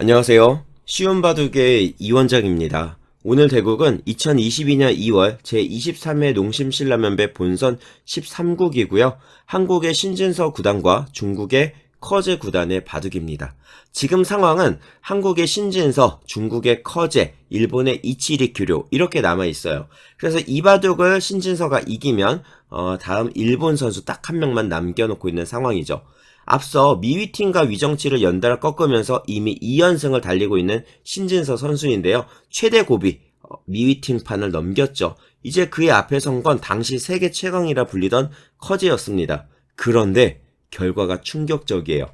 안녕하세요. 쉬운 바둑의 이원장입니다. 오늘 대국은 2022년 2월 제23회 농심신라면배 본선 13국이고요. 한국의 신진서 구단과 중국의 커제 구단의 바둑입니다. 지금 상황은 한국의 신진서, 중국의 커제, 일본의 이치리 규료 이렇게 남아 있어요. 그래서 이 바둑을 신진서가 이기면 어, 다음 일본 선수 딱 한 명만 남겨놓고 있는 상황이죠. 앞서 미위팀과 위정치를 연달아 꺾으면서 이미 2연승을 달리고 있는 신진서 선수인데요. 최대 고비 어, 미위팀판을 넘겼죠. 이제 그의 앞에 선 건 당시 세계 최강이라 불리던 커제였습니다. 그런데 결과가 충격적이에요.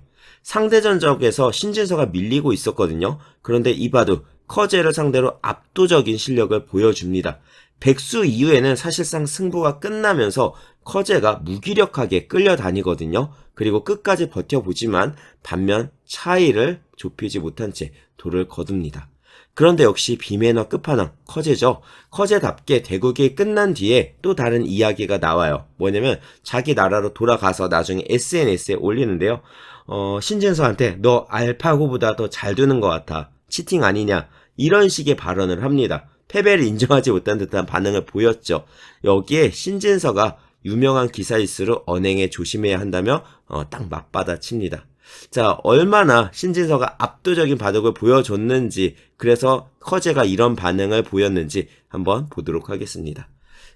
상대 전적에서 신진서가 밀리고 있었거든요. 그런데 이바둑 커제를 상대로 압도적인 실력을 보여줍니다. 백수 이후에는 사실상 승부가 끝나면서 커제가 무기력하게 끌려다니거든요. 그리고 끝까지 버텨보지만 반면 차이를 좁히지 못한 채 돌을 거둡니다. 그런데 역시 비매너 끝판왕 커제죠. 커제답게 대국이 끝난 뒤에 또 다른 이야기가 나와요. 뭐냐면 자기 나라로 돌아가서 나중에 SNS에 올리는데요. 어, 신진서한테 너 알파고보다 더잘 두는 것 같아. 치팅 아니냐. 이런 식의 발언을 합니다. 패배를 인정하지 못한 듯한 반응을 보였죠. 여기에 신진서가 유명한 기사일수록 언행에 조심해야 한다며 어, 딱 맞받아 칩니다. 자, 얼마나 신진서가 압도적인 바둑을 보여줬는지, 그래서 커제가 이런 반응을 보였는지 한번 보도록 하겠습니다.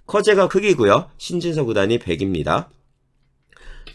커제가 흑이고요. 신진서 구단이 100입니다.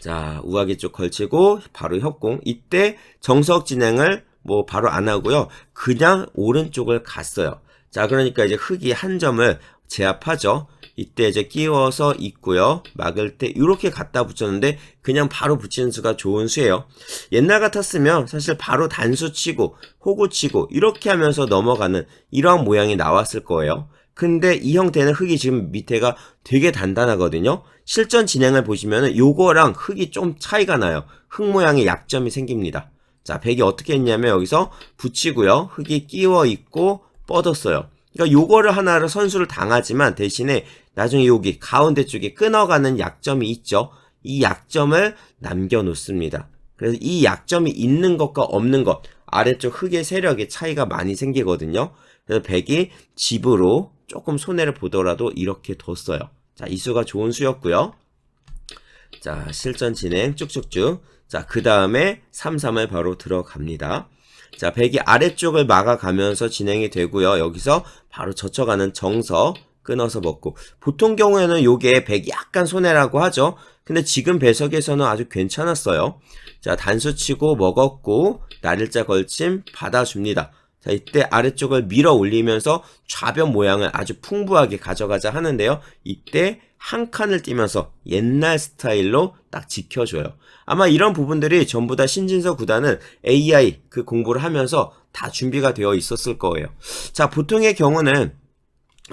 자, 우아기 쪽 걸치고 바로 협공. 이때 정석 진행을 뭐 바로 안 하고요. 그냥 오른쪽을 갔어요. 자, 그러니까 이제 흑이 한 점을 제압하죠. 이때 이제 끼워서 있고요. 막을 때 이렇게 갖다 붙였는데 그냥 바로 붙이는 수가 좋은 수예요. 옛날 같았으면 사실 바로 단수 치고 호구 치고 이렇게 하면서 넘어가는 이러한 모양이 나왔을 거예요. 근데 이 형태는 흙이 지금 밑에가 되게 단단하거든요. 실전 진행을 보시면은 요거랑 흙이 좀 차이가 나요. 흙 모양의 약점이 생깁니다. 자, 백이 어떻게 했냐면 여기서 붙이고요. 흙이 끼워 있고 뻗었어요. 그러니까 요거를 하나를 선수를 당하지만 대신에 나중에 여기 가운데 쪽에 끊어가는 약점이 있죠. 이 약점을 남겨놓습니다. 그래서 이 약점이 있는 것과 없는 것 아래쪽 흙의 세력의 차이가 많이 생기거든요. 그래서 백이 집으로 조금 손해를 보더라도 이렇게 뒀어요. 자, 이 수가 좋은 수였고요. 자, 실전 진행 쭉쭉쭉. 자, 그 다음에 3, 3을 바로 들어갑니다. 자, 백이 아래쪽을 막아가면서 진행이 되고요. 여기서 바로 젖혀가는 정석 끊어서 먹고 보통 경우에는 요게 백이 약간 손해라고 하죠. 근데 지금 배석에서는 아주 괜찮았어요. 자, 단수 치고 먹었고 날일자 걸침 받아줍니다. 자, 이때 아래쪽을 밀어 올리면서 좌변 모양을 아주 풍부하게 가져가자 하는데요. 이때 한 칸을 띄면서 옛날 스타일로 딱 지켜줘요. 아마 이런 부분들이 전부 다 신진서 구단은 AI 그 공부를 하면서 다 준비가 되어 있었을 거예요. 자, 보통의 경우는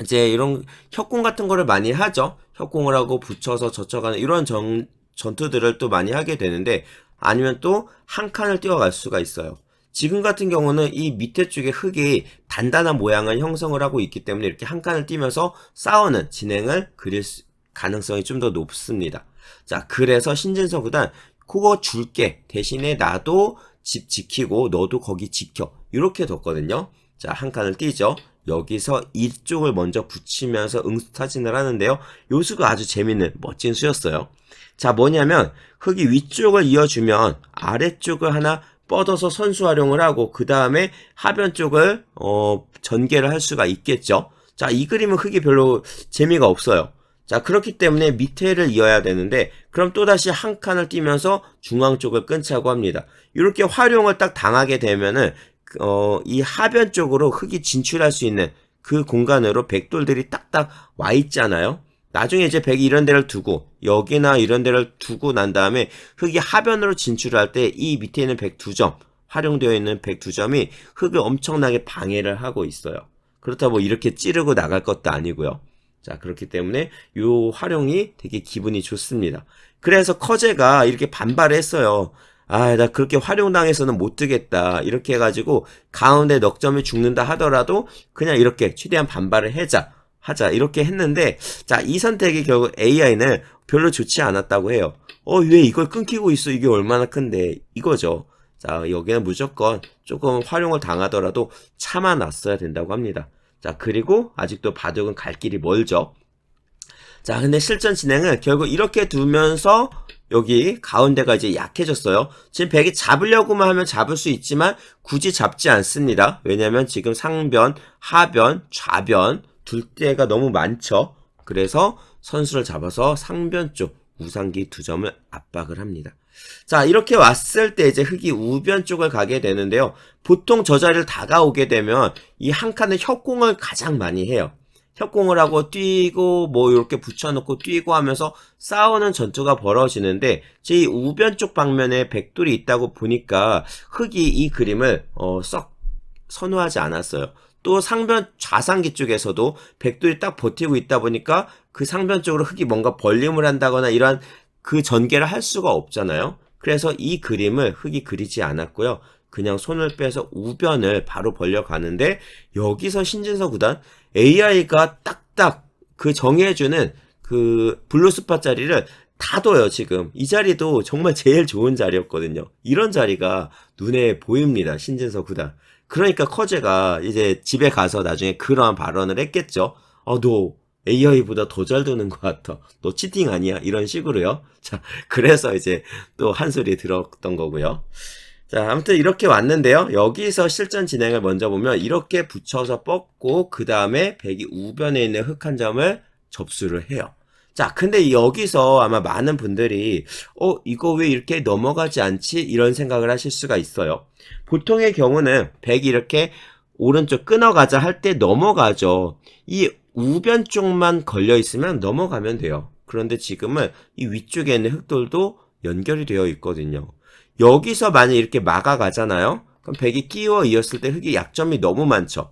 이제 이런 협공 같은 거를 많이 하죠. 협공을 하고 붙여서 젖혀가는 이런 전, 전투들을 또 많이 하게 되는데 아니면 또 한 칸을 띄워갈 수가 있어요. 지금 같은 경우는 이 밑에 쪽에 흙이 단단한 모양을 형성을 하고 있기 때문에 이렇게 한 칸을 띄면서 싸우는 진행을 그릴 수, 가능성이 좀 더 높습니다. 자, 그래서 신진서 구단 그거 줄게 대신에 나도 집 지키고 너도 거기 지켜 이렇게 뒀거든요. 자, 한 칸을 띄죠. 여기서 이쪽을 먼저 붙이면서 응수 타진을 하는데요. 요 수가 아주 재밌는 멋진 수였어요. 자, 뭐냐면 흙이 위쪽을 이어주면 아래쪽을 하나 뻗어서 선수 활용을 하고 그 다음에 하변 쪽을 어, 전개를 할 수가 있겠죠. 자, 이 그림은 흙이 별로 재미가 없어요. 자, 그렇기 때문에 밑에를 이어야 되는데, 그럼 또다시 한 칸을 띄면서 중앙 쪽을 끊자고 합니다. 이렇게 활용을 딱 당하게 되면은, 어, 이 하변 쪽으로 흙이 진출할 수 있는 그 공간으로 백돌들이 딱딱 와 있잖아요. 나중에 이제 백이 이런 데를 두고, 여기나 이런 데를 두고 난 다음에 흙이 하변으로 진출할 때 이 밑에 있는 백 두 점, 활용되어 있는 백 두 점이 흙을 엄청나게 방해를 하고 있어요. 그렇다고 뭐 이렇게 찌르고 나갈 것도 아니고요. 자, 그렇기 때문에 요 활용이 되게 기분이 좋습니다. 그래서 커제가 이렇게 반발을 했어요. 아, 나 그렇게 활용당해서는 못 뜨겠다. 이렇게 해가지고 가운데 넉 점이 죽는다 하더라도 그냥 이렇게 최대한 반발을 해자. 하자. 이렇게 했는데, 자, 이 선택이 결국 AI는 별로 좋지 않았다고 해요. 어, 왜 이걸 끊기고 있어? 이게 얼마나 큰데? 이거죠. 자, 여기는 무조건 조금 활용을 당하더라도 참아놨어야 된다고 합니다. 자, 그리고 아직도 바둑은 갈 길이 멀죠. 자, 근데 실전 진행은 결국 이렇게 두면서 여기 가운데가 이제 약해졌어요. 지금 백이 잡으려고만 하면 잡을 수 있지만 굳이 잡지 않습니다. 왜냐면 지금 상변, 하변, 좌변 둘 때가 너무 많죠. 그래서 선수를 잡아서 상변 쪽 우상기 두 점을 압박을 합니다. 자, 이렇게 왔을 때 이제 흙이 우변 쪽을 가게 되는데요. 보통 저 자리를 다가오게 되면 이 한 칸의 협공을 가장 많이 해요. 협공을 하고 뛰고 뭐 이렇게 붙여놓고 뛰고 하면서 싸우는 전투가 벌어지는데 제 우변 쪽 방면에 백돌이 있다고 보니까 흙이 이 그림을 어, 썩 선호하지 않았어요. 또 상변 좌상기 쪽에서도 백돌이 딱 버티고 있다 보니까 그 상변 쪽으로 흙이 뭔가 벌림을 한다거나 이러한 그 전개를 할 수가 없잖아요. 그래서 이 그림을 흙이 그리지 않았고요. 그냥 손을 빼서 우변을 바로 벌려가는데 여기서 신진서 구단 AI가 딱딱 그 정해주는 그 블루스팟 자리를 다 둬요 지금 이 자리도 정말 제일 좋은 자리였거든요 이런 자리가 눈에 보입니다 신진서 구단 그러니까 커제가 이제 집에 가서 나중에 그러한 발언을 했겠죠 어너 AI보다 더잘 두는 것 같아 너 치팅 아니야 이런 식으로요 자 그래서 이제 또 한 소리 들었던 거고요 자, 아무튼 이렇게 왔는데요. 여기서 실전 진행을 먼저 보면 이렇게 붙여서 뻗고 그 다음에 백이 우변에 있는 흙 한 점을 접수를 해요. 자, 근데 여기서 아마 많은 분들이 어, 이거 왜 이렇게 넘어가지 않지? 이런 생각을 하실 수가 있어요. 보통의 경우는 백이 이렇게 오른쪽 끊어가자 할 때 넘어가죠. 이 우변 쪽만 걸려 있으면 넘어가면 돼요. 그런데 지금은 이 위쪽에 있는 흙돌도 연결이 되어 있거든요. 여기서 만약 이렇게 막아가잖아요. 그럼 백이 끼워 이었을 때 흙의 약점이 너무 많죠.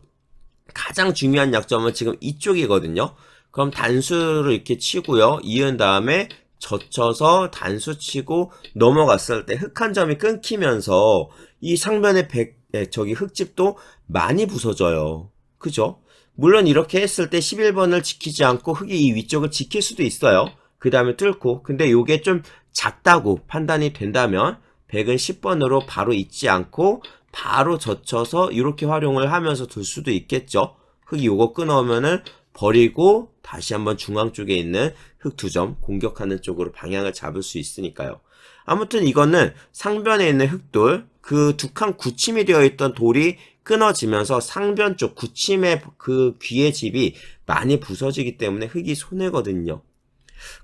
가장 중요한 약점은 지금 이쪽이거든요. 그럼 단수를 이렇게 치고요. 이은 다음에 젖혀서 단수 치고 넘어갔을 때흙한 점이 끊기면서 이 상변의 백, 예, 저기 흙집도 많이 부서져요. 그죠? 물론 이렇게 했을 때 11번을 지키지 않고 흙이 이 위쪽을 지킬 수도 있어요. 그 다음에 뚫고. 근데 요게 좀 작다고 판단이 된다면 100은 10번으로 바로 잊지 않고 바로 젖혀서 이렇게 활용을 하면서 둘 수도 있겠죠. 흙이 요거 끊어오면은 버리고 다시 한번 중앙 쪽에 있는 흙두점 공격하는 쪽으로 방향을 잡을 수 있으니까요. 아무튼 이거는 상변에 있는 흙돌 그 두 칸 굳힘이 되어 있던 돌이 끊어지면서 상변 쪽 굳힘의 그 귀의 집이 많이 부서지기 때문에 흙이 손해거든요.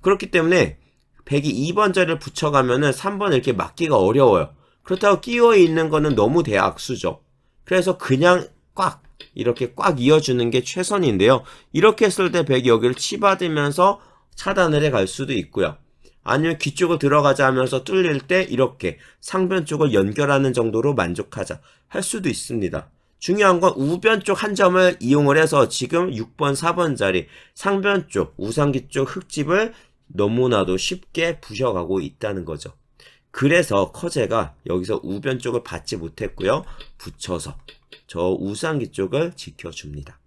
그렇기 때문에 102번 자리를 붙여가면은 3번 이렇게 막기가 어려워요. 그렇다고 끼워 있는 거는 너무 대악수죠. 그래서 그냥 꽉 이렇게 꽉 이어주는 게 최선인데요. 이렇게 했을 때 100이 여기를 치받으면서 차단을 해 갈 수도 있고요. 아니면 귀 쪽으로 들어가자 하면서 뚫릴 때 이렇게 상변 쪽을 연결하는 정도로 만족하자 할 수도 있습니다. 중요한 건 우변 쪽 한 점을 이용을 해서 지금 6번, 4번 자리 상변 쪽, 우상기 쪽 흙집을 너무나도 쉽게 부셔가고 있다는 거죠. 그래서 커제가 여기서 우변 쪽을 받지 못했고요. 붙여서 저 우상기 쪽을 지켜줍니다.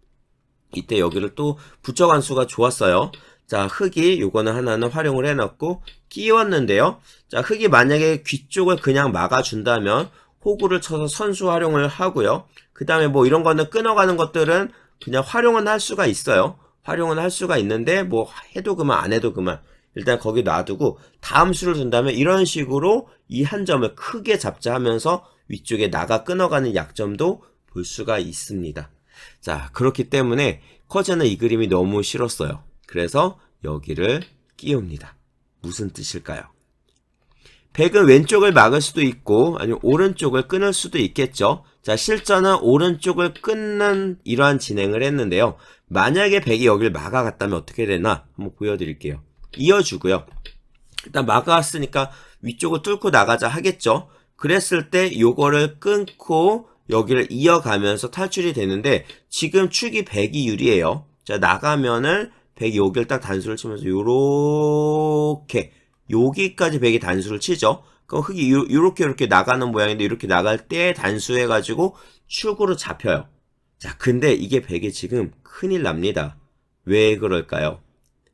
이때 여기를 또 붙여간 수가 좋았어요. 자, 흙이 요거는 하나는 활용을 해놨고 끼웠는데요. 자, 흙이 만약에 귀 쪽을 그냥 막아준다면 호구를 쳐서 선수 활용을 하고요. 그 다음에 뭐 이런 거는 끊어가는 것들은 그냥 활용은 할 수가 있어요. 활용은 할 수가 있는데 뭐 해도 그만 안 해도 그만 일단 거기 놔두고 다음 수를 둔다면 이런 식으로 이 한 점을 크게 잡자 하면서 위쪽에 나가 끊어가는 약점도 볼 수가 있습니다. 자 그렇기 때문에 커제는 이 그림이 너무 싫었어요. 그래서 여기를 끼웁니다. 무슨 뜻일까요? 백은 왼쪽을 막을 수도 있고 아니면 오른쪽을 끊을 수도 있겠죠. 자 실전은 오른쪽을 끊는 이러한 진행을 했는데요. 만약에 백이 여기를 막아갔다면 어떻게 되나 한번 보여드릴게요. 이어주고요. 일단 막아왔으니까 위쪽을 뚫고 나가자 하겠죠. 그랬을 때 요거를 끊고 여기를 이어가면서 탈출이 되는데 지금 축이 100이 유리해요. 자 나가면은 100이 여기를 딱 단수를 치면서 요렇게 여기까지 100이 단수를 치죠. 그럼 흙이 요, 요렇게 이렇게 나가는 모양인데 이렇게 나갈 때 단수해가지고 축으로 잡혀요. 자 근데 이게 100이 지금 큰일 납니다. 왜 그럴까요?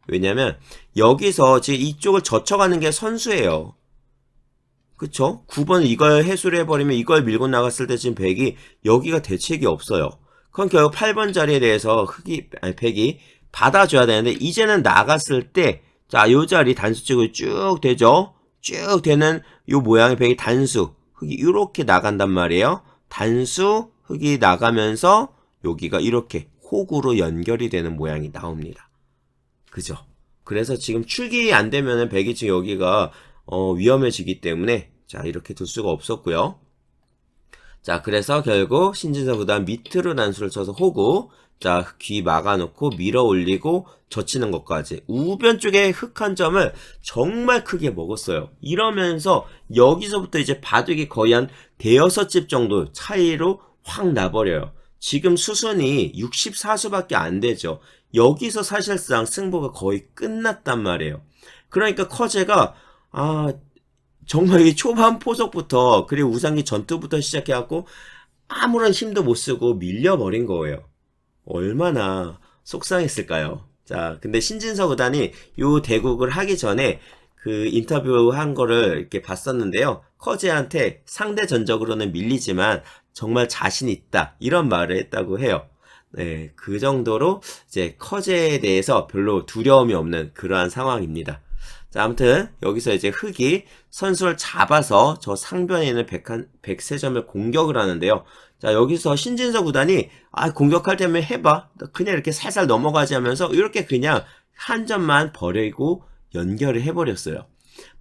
왜냐면 여기서 지금 이쪽을 젖혀가는 게 선수예요. 그쵸? 9번 이걸 해소를 해버리면 이걸 밀고 나갔을 때 지금 100이 여기가 대책이 없어요. 그럼 결국 8번 자리에 대해서 흑이, 아니 100이 받아줘야 되는데 이제는 나갔을 때 자, 요 자리 단수축을 쭉 되죠? 쭉 되는 요 모양의 100이 단수, 흑이 이렇게 나간단 말이에요. 단수, 흑이 나가면서 여기가 이렇게 호구로 연결이 되는 모양이 나옵니다. 그죠? 그래서 지금 출기 안 되면은 100이 지금 여기가 어, 위험해지기 때문에 자 이렇게 둘 수가 없었고요. 자 그래서 결국 신진서 구단 밑으로 단수를 쳐서 호구 자 귀 막아놓고 밀어 올리고 젖히는 것까지 우변 쪽에 흑 한 점을 정말 크게 먹었어요. 이러면서 여기서부터 이제 바둑이 거의 한 대여섯 집 정도 차이로 확 나버려요. 지금 수순이 64수밖에 안 되죠. 여기서 사실상 승부가 거의 끝났단 말이에요. 그러니까 커제가 아 정말 이 초반 포석부터 그리고 우상기 전투부터 시작해갖고 아무런 힘도 못 쓰고 밀려버린 거예요. 얼마나 속상했을까요? 자, 근데 신진서 구단이 요 대국을 하기 전에 그 인터뷰 한 거를 이렇게 봤었는데요. 커제한테 상대 전적으로는 밀리지만 정말 자신 있다. 이런 말을 했다고 해요. 네, 그 정도로 이제 커제에 대해서 별로 두려움이 없는 그러한 상황입니다. 자, 아무튼 여기서 이제 흑이 선수를 잡아서 저 상변에 있는 100한, 100세점을 공격을 하는데요. 자, 여기서 신진서 구단이 아, 공격할 때면 해봐. 그냥 이렇게 살살 넘어가지 하면서 이렇게 그냥 한 점만 버리고 연결을 해버렸어요.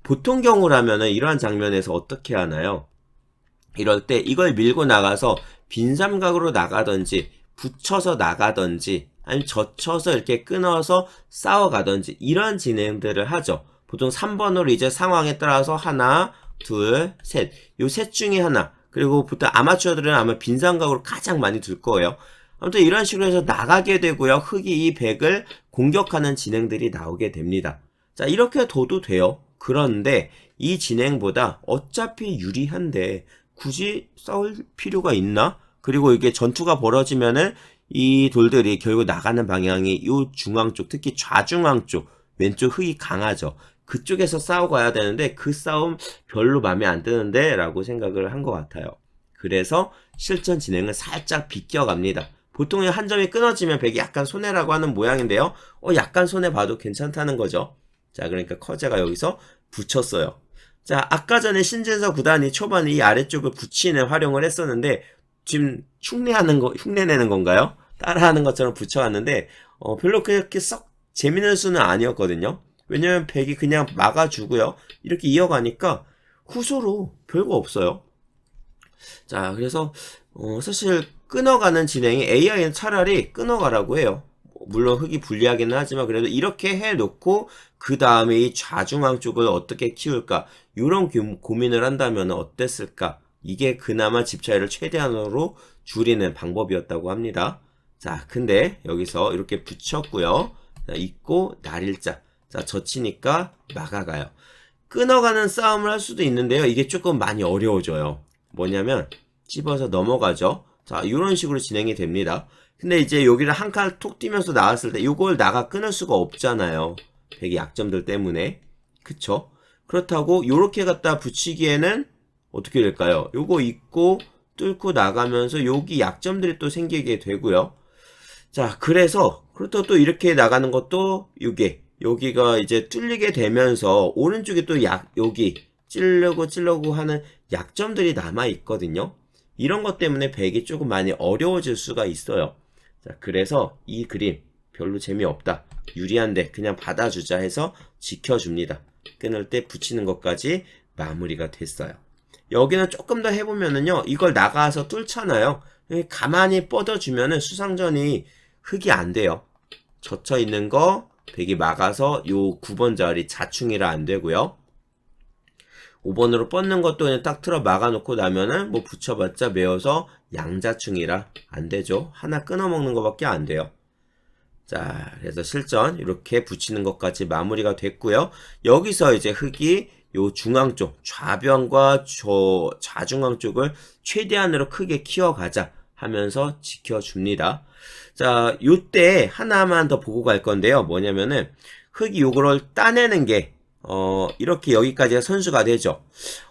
보통 경우라면은 이러한 장면에서 어떻게 하나요? 이럴 때 이걸 밀고 나가서 빈 삼각으로 나가든지 붙여서 나가든지 아니면 젖혀서 이렇게 끊어서 싸워가든지 이런 진행들을 하죠. 보통 3번으로 이제 상황에 따라서 하나, 둘, 셋. 요 셋 중에 하나. 그리고 보통 아마추어들은 아마 빈 삼각으로 가장 많이 둘 거예요. 아무튼 이런 식으로 해서 나가게 되고요. 흑이 이 백을 공격하는 진행들이 나오게 됩니다. 자, 이렇게 둬도 돼요. 그런데 이 진행보다 어차피 유리한데 굳이 싸울 필요가 있나? 그리고 이게 전투가 벌어지면은 이 돌들이 결국 나가는 방향이 요 중앙 쪽, 특히 좌중앙 쪽, 왼쪽 흑이 강하죠. 그쪽에서 싸워가야 되는데 그 싸움 별로 마음에 안 드는데 라고 생각을 한 것 같아요. 그래서 실전 진행을 살짝 비껴갑니다. 보통 한 점이 끊어지면 백이 약간 손해라고 하는 모양인데요. 어, 약간 손해 봐도 괜찮다는 거죠. 자, 그러니까 커제가 여기서 붙였어요. 자, 아까 전에 신진서 구단이 초반에 이 아래쪽을 붙이는 활용을 했었는데, 지금 흉내하는 거, 흉내내는 건가요? 따라하는 것처럼 붙여왔는데, 어, 별로 그렇게 썩 재밌는 수는 아니었거든요. 왜냐면 백이 그냥 막아주고요. 이렇게 이어가니까 후소로 별거 없어요. 자, 그래서, 어, 사실 끊어가는 진행이 AI는 차라리 끊어가라고 해요. 물론 흙이 불리하기는 하지만 그래도 이렇게 해놓고 그 다음에 이 좌중앙 쪽을 어떻게 키울까 이런 고민을 한다면 어땠을까 이게 그나마 집 차이를 최대한으로 줄이는 방법이었다고 합니다. 자 근데 여기서 이렇게 붙였고요. 자, 있고 날일자 자 젖히니까 막아가요. 끊어가는 싸움을 할 수도 있는데요. 이게 조금 많이 어려워져요. 뭐냐면 찝어서 넘어가죠. 자 이런 식으로 진행이 됩니다. 근데 이제 여기를 한 칸 톡 뛰면서 나왔을 때 이걸 나가 끊을 수가 없잖아요. 백의 약점들 때문에. 그쵸? 그렇다고 요렇게 갖다 붙이기에는 어떻게 될까요? 요거 있고 뚫고 나가면서 여기 약점들이 또 생기게 되고요. 자, 그래서 그렇다고 또 이렇게 나가는 것도 요게 여기가 이제 뚫리게 되면서 오른쪽에 또 약 여기 찔르고 찔르고 하는 약점들이 남아 있거든요. 이런 것 때문에 백이 조금 많이 어려워질 수가 있어요. 자, 그래서 이 그림 별로 재미없다. 유리한데 그냥 받아주자 해서 지켜줍니다. 끊을 때 붙이는 것까지 마무리가 됐어요. 여기는 조금 더 해보면은요, 이걸 나가서 뚫잖아요. 가만히 뻗어주면은 수상전이 흙이 안 돼요. 젖혀 있는 거, 백이 막아서 요 9번 자리 자충이라 안 되고요. 5번으로 뻗는 것도 그냥 딱 틀어 막아놓고 나면은 뭐 붙여봤자 매워서 양자충이라 안 되죠. 하나 끊어먹는 것밖에 안 돼요. 자, 그래서 실전 이렇게 붙이는 것까지 마무리가 됐고요. 여기서 이제 흙이 요 중앙 쪽, 좌변과 저 좌중앙 쪽을 최대한으로 크게 키워가자 하면서 지켜줍니다. 자, 요때 하나만 더 보고 갈 건데요. 뭐냐면은 흙이 요거를 따내는 게 어, 이렇게 여기까지가 선수가 되죠.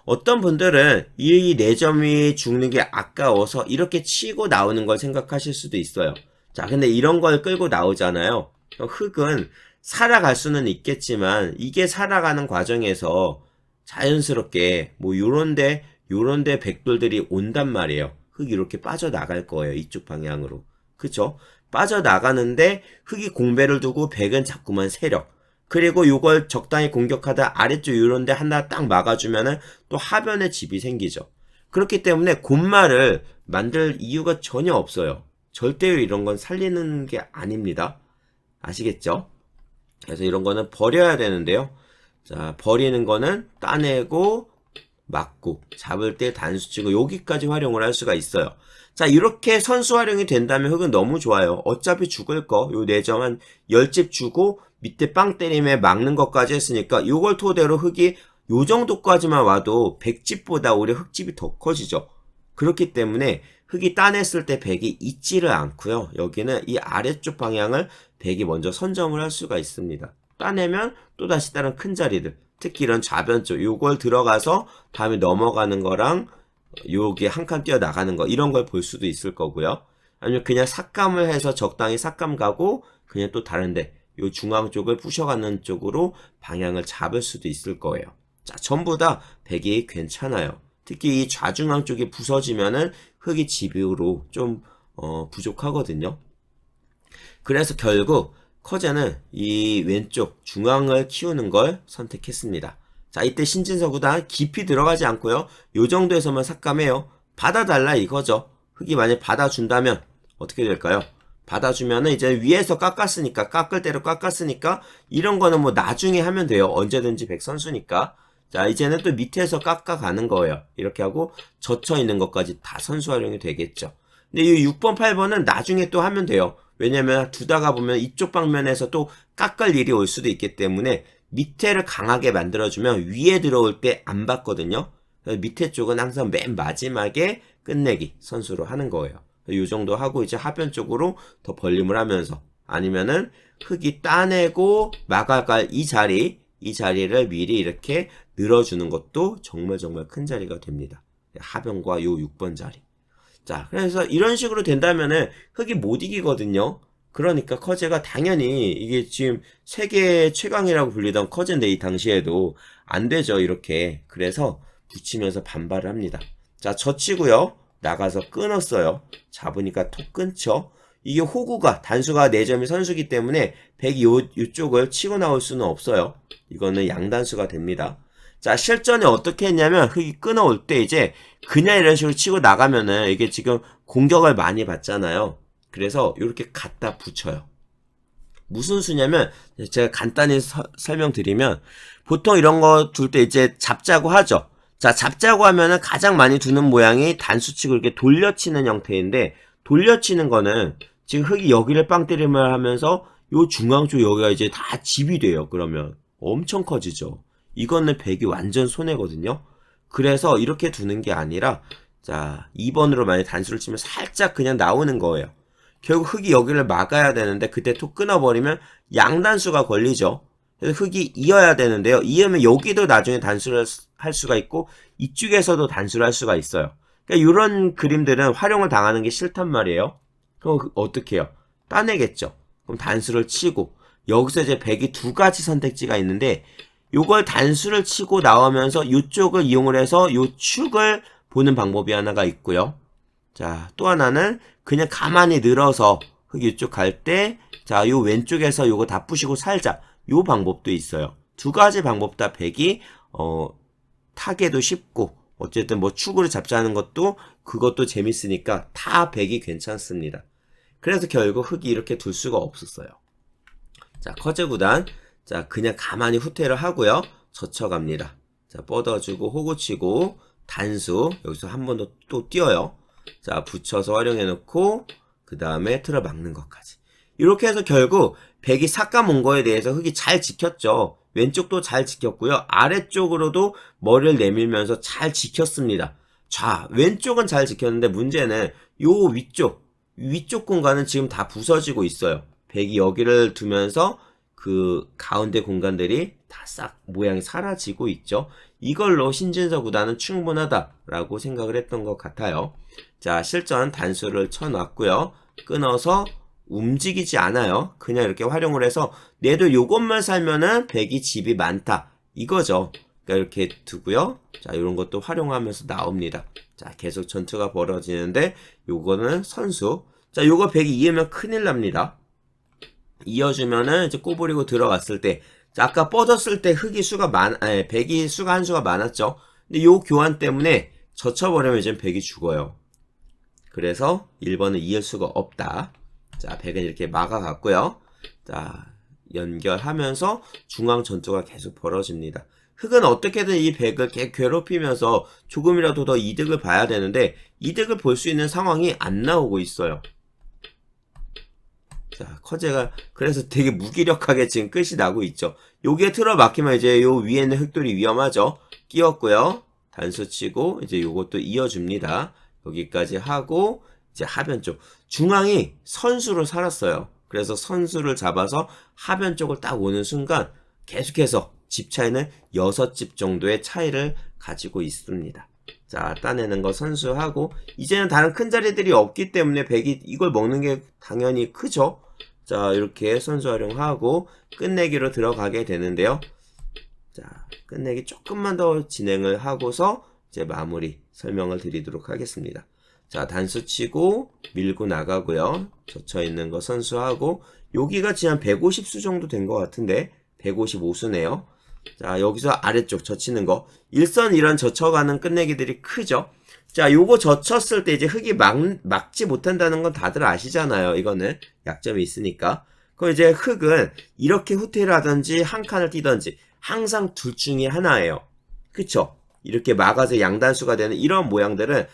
어떤 분들은 이 4점이 죽는 게 아까워서 이렇게 치고 나오는 걸 생각하실 수도 있어요. 자, 근데 이런 걸 끌고 나오잖아요. 흙은 살아갈 수는 있겠지만 이게 살아가는 과정에서 자연스럽게 뭐 요런데 요런데 백돌들이 온단 말이에요. 흙이 이렇게 빠져나갈 거예요. 이쪽 방향으로. 그쵸? 빠져나가는데 흙이 공배를 두고 백은 자꾸만 세력. 그리고 요걸 적당히 공격하다 아래쪽 요런데 하나 딱 막아주면은 또 하변에 집이 생기죠. 그렇기 때문에 곤마를 만들 이유가 전혀 없어요. 절대로 이런 건 살리는 게 아닙니다. 아시겠죠? 그래서 이런 거는 버려야 되는데요. 자, 버리는 거는 따내고 맞고 잡을 때 단수 치고 여기까지 활용을 할 수가 있어요. 자, 이렇게 선수 활용이 된다면 흙은 너무 좋아요. 어차피 죽을 거, 요 내점 한 10집 주고 밑에 빵 때림에 막는 것까지 했으니까 요걸 토대로 흙이 요 정도까지만 와도 100집보다 오히려 흙집이 더 커지죠. 그렇기 때문에 흙이 따냈을 때 백이 있지를 않고요. 여기는 이 아래쪽 방향을 백이 먼저 선점을 할 수가 있습니다. 따내면 또다시 다른 큰 자리들, 특히 이런 좌변 쪽, 요걸 들어가서 다음에 넘어가는 거랑 여기 한칸 뛰어 나가는 거 이런 걸 볼 수도 있을 거고요. 아니면 그냥 삭감을 해서 적당히 삭감 가고 그냥 또 다른데 요 중앙 쪽을 부셔가는 쪽으로 방향을 잡을 수도 있을 거예요. 자, 전부 다 백이 괜찮아요. 특히 이 좌중앙 쪽이 부서지면은 흙이 집으로 좀 어, 부족하거든요. 그래서 결국 커제는 이 왼쪽 중앙을 키우는 걸 선택했습니다. 자, 이때 신진서 구단 깊이 들어가지 않고요. 요 정도에서만 삭감해요. 받아달라 이거죠. 흙이 만약 받아준다면 어떻게 될까요? 받아주면은 이제 위에서 깎았으니까 깎을 대로 깎았으니까 이런 거는 뭐 나중에 하면 돼요. 언제든지 백 선수니까. 자, 이제는 또 밑에서 깎아가는 거예요. 이렇게 하고 젖혀 있는 것까지 다 선수 활용이 되겠죠. 근데 이 6번, 8번은 나중에 또 하면 돼요. 왜냐면 두다가 보면 이쪽 방면에서 또 깎을 일이 올 수도 있기 때문에 밑에를 강하게 만들어주면 위에 들어올 때 안 받거든요. 밑에 쪽은 항상 맨 마지막에 끝내기 선수로 하는 거예요. 이 정도 하고 이제 하변 쪽으로 더 벌림을 하면서 아니면은 흙이 따내고 막아갈 이 자리, 이 자리를 미리 이렇게 늘어주는 것도 정말 정말 큰 자리가 됩니다. 하변과 요 6번 자리. 자, 그래서 이런 식으로 된다면은 흙이 못 이기거든요. 그러니까 커제가 당연히 이게 지금 세계 최강이라고 불리던 커제인데 이 당시에도 안 되죠. 이렇게. 그래서 붙이면서 반발을 합니다. 자, 젖히고요. 나가서 끊었어요. 잡으니까 톡 끊죠. 이게 호구가 단수가 4점이 선수기 때문에 100이 요, 요쪽을 치고 나올 수는 없어요. 이거는 양단수가 됩니다. 자, 실전에 어떻게 했냐면 흙이 끊어올 때 이제 그냥 이런 식으로 치고 나가면은 이게 지금 공격을 많이 받잖아요. 그래서 이렇게 갖다 붙여요. 무슨 수냐면 제가 간단히 서- 설명드리면 보통 이런 거둘때 이제 잡자고 하죠. 자, 잡자고 하면은 가장 많이 두는 모양이 단수치고 이렇게 돌려치는 형태인데 돌려치는 거는 지금 흙이 여기를 빵 때림을 하면서 요 중앙 쪽 여기가 이제 다 집이 돼요. 그러면 엄청 커지죠. 이거는 백이 완전 손해거든요. 그래서 이렇게 두는 게 아니라 자, 2번으로 만약 단수를 치면 살짝 그냥 나오는 거예요. 결국 흙이 여기를 막아야 되는데 그때 톡 끊어버리면 양단수가 걸리죠. 그래서 흙이 이어야 되는데요. 이으면 여기도 나중에 단수를 할 수가 있고 이쪽에서도 단수를 할 수가 있어요. 그러니까 이런 그림들은 활용을 당하는 게 싫단 말이에요. 그럼 그- 어떻게 해요? 따내겠죠. 그럼 단수를 치고 여기서 이제 백이 두 가지 선택지가 있는데 요걸 단수를 치고 나오면서 이쪽을 이용을 해서 요 축을 보는 방법이 하나가 있고요. 자, 또 하나는 그냥 가만히 늘어서 흙 이쪽 갈 때, 자, 요 왼쪽에서 요거 다 부시고 살자. 요 방법도 있어요. 두 가지 방법 다 백이, 어, 타기도 쉽고, 어쨌든 뭐 축으로 잡자는 것도 그것도 재밌으니까 다 백이 괜찮습니다. 그래서 결국 흙이 이렇게 둘 수가 없었어요. 자, 커즈 구단. 자, 그냥 가만히 후퇴를 하고요. 젖혀갑니다. 자, 뻗어주고, 호구치고, 단수. 여기서 한 번 더또 뛰어요. 자, 붙여서 활용해 놓고, 그 다음에 틀어 막는 것까지. 이렇게 해서 결국, 백이 삭감 온 거에 대해서 흙이 잘 지켰죠. 왼쪽도 잘 지켰고요. 아래쪽으로도 머리를 내밀면서 잘 지켰습니다. 자, 왼쪽은 잘 지켰는데 문제는 요 위쪽, 위쪽 공간은 지금 다 부서지고 있어요. 백이 여기를 두면서 그 가운데 공간들이 다 싹 모양이 사라지고 있죠. 이걸로 신진서 구단은 충분하다라고 생각을 했던 것 같아요. 자, 실전 단수를 쳐놨고요. 끊어서 움직이지 않아요. 그냥 이렇게 활용을 해서 내도 요것만 살면은 백이 집이 많다. 이거죠. 그러니까 이렇게 두고요. 자, 이런 것도 활용하면서 나옵니다. 자, 계속 전투가 벌어지는데 요거는 선수. 자, 요거 백이 이으면 큰일 납니다. 이어주면은 이제 꼬부리고 들어갔을 때 자, 아까 뻗었을 때 흑이 수가 많, 아니, 백이 수가 한 수가 많았죠. 근데 요 교환 때문에 젖혀버리면 이제 백이 죽어요. 그래서 1번은 이을 수가 없다. 자, 백은 이렇게 막아갔고요. 자, 연결하면서 중앙 전투가 계속 벌어집니다. 흑은 어떻게든 이 백을 개 괴롭히면서 조금이라도 더 이득을 봐야 되는데 이득을 볼 수 있는 상황이 안 나오고 있어요. 자, 커제가 그래서 되게 무기력하게 지금 끝이 나고 있죠. 여기에 틀어 막히면 이제 요 위에 있는 흑돌이 위험하죠. 끼웠고요. 단수 치고 이제 요것도 이어줍니다. 여기까지 하고 이제 하변 쪽 중앙이 선수로 살았어요. 그래서 선수를 잡아서 하변 쪽을 딱 오는 순간 계속해서 집 차이는 6집 정도의 차이를 가지고 있습니다. 자, 따내는 거 선수하고 이제는 다른 큰 자리들이 없기 때문에 백이 이걸 먹는 게 당연히 크죠. 자, 이렇게 선수 활용하고 끝내기로 들어가게 되는데요. 자, 끝내기 조금만 더 진행을 하고서 이제 마무리 설명을 드리도록 하겠습니다. 자, 단수 치고 밀고 나가고요. 젖혀 있는 거 선수하고 여기가 지금 150수 정도 된 것 같은데 155수네요. 자, 여기서 아래쪽 젖히는 거. 일선 이런 젖혀가는 끝내기들이 크죠? 자, 요거 젖혔을 때 이제 흙이 막, 막지 못한다는 건 다들 아시잖아요. 이거는 약점이 있으니까. 그럼 이제 흙은 이렇게 후퇴를 하든지 한 칸을 뛰든지 항상 둘 중에 하나예요. 그쵸? 이렇게 막아서 양단수가 되는 이런 모양들은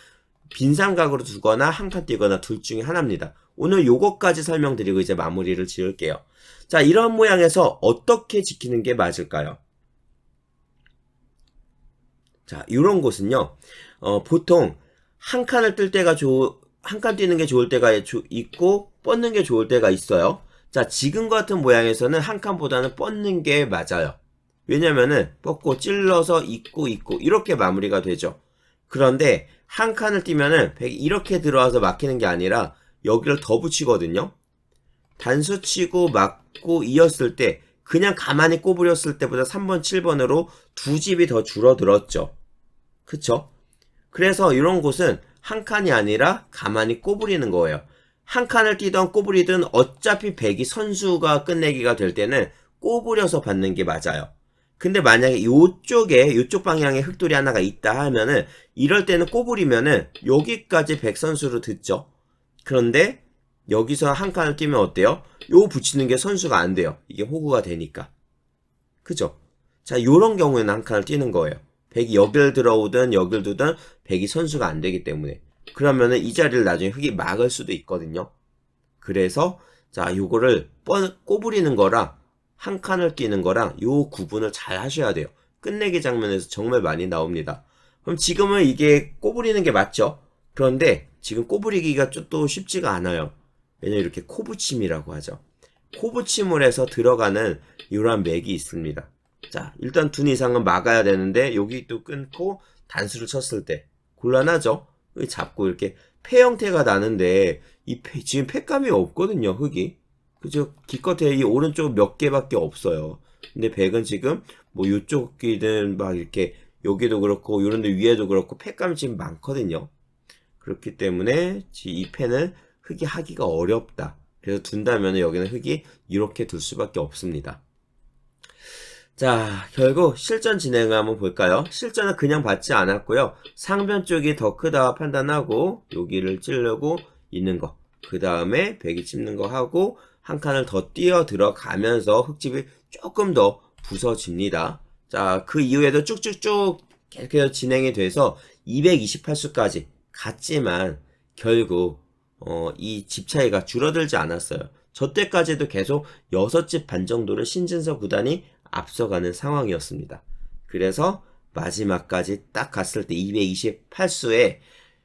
빈삼각으로 두거나 한 칸 뛰거나 둘 중에 하나입니다. 오늘 요것까지 설명드리고 이제 마무리를 지을게요. 자, 이런 모양에서 어떻게 지키는 게 맞을까요? 자, 이런 곳은요, 어, 보통 한 칸을 뜰 때가 좋, 한 칸 뛰는 게 좋을 때가 조- 있고, 뻗는 게 좋을 때가 있어요. 자, 지금 같은 모양에서는 한 칸보다는 뻗는 게 맞아요. 왜냐면은, 뻗고 찔러서 있고 있고, 이렇게 마무리가 되죠. 그런데, 한 칸을 뛰면은, 백 이렇게 들어와서 막히는 게 아니라, 여기를 더 붙이거든요. 단수 치고 막고 이었을 때, 그냥 가만히 꼬부렸을 때보다 3번, 7번으로 두 집이 더 줄어들었죠. 그쵸? 그래서 이런 곳은 한 칸이 아니라 가만히 꼬부리는 거예요. 한 칸을 뛰던 꼬부리든 어차피 백이 선수가 끝내기가 될 때는 꼬부려서 받는 게 맞아요. 근데 만약에 요쪽에 요쪽 방향에 흑돌이 하나가 있다 하면은 이럴 때는 꼬부리면은 여기까지 백 선수로 듣죠. 그런데 여기서 한 칸을 뛰면 어때요? 요 붙이는 게 선수가 안 돼요. 이게 호구가 되니까. 그죠? 자, 요런 경우에는 한 칸을 뛰는 거예요. 백이 여길 들어오든 여길 두든 백이 선수가 안 되기 때문에. 그러면은 이 자리를 나중에 흑이 막을 수도 있거든요. 그래서 자, 요거를 뻔 꼬부리는 거랑 한 칸을 뛰는 거랑 요 구분을 잘 하셔야 돼요. 끝내기 장면에서 정말 많이 나옵니다. 그럼 지금은 이게 꼬부리는 게 맞죠? 그런데 지금 꼬부리기가 좀또 쉽지가 않아요. 왜냐면 이렇게 코붙임이라고 하죠. 코붙임을 해서 들어가는 이러한 맥이 있습니다. 자, 일단 둔 이상은 막아야 되는데 여기 또 끊고 단수를 쳤을 때 곤란하죠? 잡고 이렇게 폐 형태가 나는데 이 폐, 지금 폐감이 없거든요, 흙이. 그죠? 기껏해 이 오른쪽 몇 개밖에 없어요. 근데 백은 지금 뭐 요쪽이든 막 이렇게 여기도 그렇고 요런데 위에도 그렇고 폐감이 지금 많거든요. 그렇기 때문에 이 폐는 흙이 하기가 어렵다. 그래서 둔다면 여기는 흙이 이렇게 둘 수밖에 없습니다. 자, 결국 실전 진행을 한번 볼까요? 실전은 그냥 받지 않았고요. 상변 쪽이 더 크다 판단하고 여기를 찌르고 있는 거. 그 다음에 배기 찝는 거 하고 한 칸을 더 뛰어 들어가면서 흙집이 조금 더 부서집니다. 자, 그 이후에도 쭉쭉쭉 계속해서 진행이 돼서 228수까지 갔지만 결국 어, 이 집 차이가 줄어들지 않았어요. 저 때까지도 계속 6집 반 정도를 신진서 구단이 앞서가는 상황이었습니다. 그래서 마지막까지 딱 갔을 때 228수에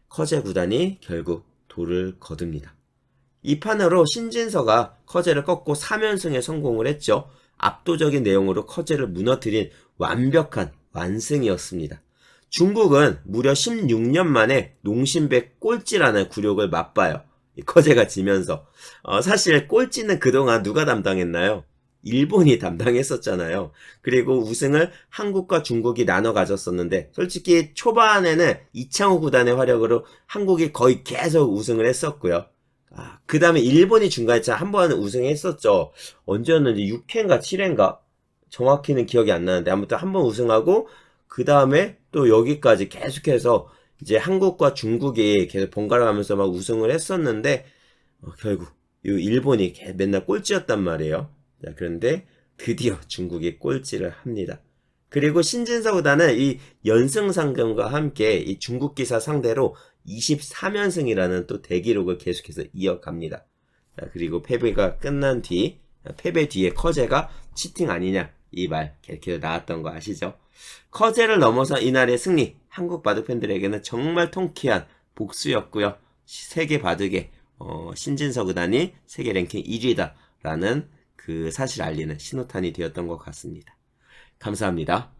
커제 구단이 결국 돌을 거둡니다. 이 판으로 신진서가 커제를 꺾고 3연승에 성공을 했죠. 압도적인 내용으로 커제를 무너뜨린 완벽한 완승이었습니다. 중국은 무려 16년 만에 농심배 꼴찌라는 굴욕을 맛봐요. 이 커제가 지면서. 어, 사실 꼴찌는 그동안 누가 담당했나요? 일본이 담당했었잖아요. 그리고 우승을 한국과 중국이 나눠 가졌었는데, 솔직히 초반에는 이창호 구단의 활약으로 한국이 거의 계속 우승을 했었고요. 아, 그 다음에 일본이 중간에 한번 우승했었죠. 언제였는지 6회인가 7회인가? 정확히는 기억이 안 나는데, 아무튼 한 번 우승하고, 그 다음에 또 여기까지 계속해서 이제 한국과 중국이 계속 번갈아 가면서 막 우승을 했었는데, 어, 결국, 이 일본이 개- 맨날 꼴찌였단 말이에요. 자, 그런데 드디어 중국이 꼴찌를 합니다. 그리고 신진서 구단은 이 연승 상금과 함께 이 중국 기사 상대로 23연승이라는 또 대기록을 계속해서 이어갑니다. 자, 그리고 패배가 끝난 뒤, 패배 뒤에 커제가 치팅 아니냐, 이 말 계속 나왔던 거 아시죠? 커제를 넘어서 이날의 승리, 한국 바둑 팬들에게는 정말 통쾌한 복수였고요. 세계 바둑의 어, 신진서 구단이 세계 랭킹 1위다라는 그 사실 알리는 신호탄이 되었던 것 같습니다. 감사합니다.